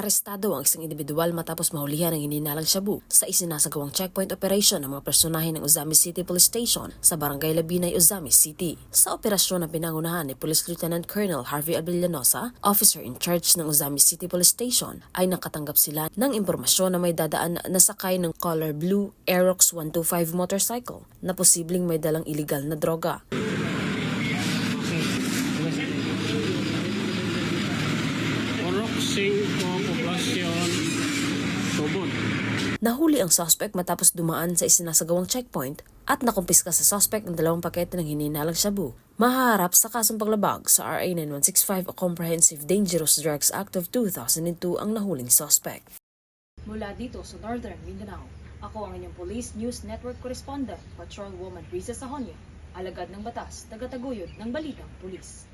Arestado ang isang individual matapos mahulihan ng hininalang shabu sa isinasagawang checkpoint operation ng mga personahe ng Uzami City Police Station sa Barangay Labinay, Uzami City. Sa operasyon na pinangunahan ni Police Lieutenant Colonel Harvey Abellanosa, officer in charge ng Uzami City Police Station, ay nakatanggap sila ng impormasyon na may dadaan na sakay ng color blue Aerox 125 motorcycle na posibleng may dalang iligal na droga. 5, Poblacion, Tubod. Nahuli ang suspect matapos dumaan sa isinasagawang checkpoint at nakumpiska sa suspect ng dalawang pakete ng hininalang shabu. Mahaharap sa kasong paglabag sa RA 9165 o Comprehensive Dangerous Drugs Act of 2002 ang nahuling suspect. Mula dito sa Northern Mindanao, ako ang inyong Police News Network Correspondent, Patrol Woman Risa Sahonyo, alagad ng batas, tagataguyod ng Balitang Pulis.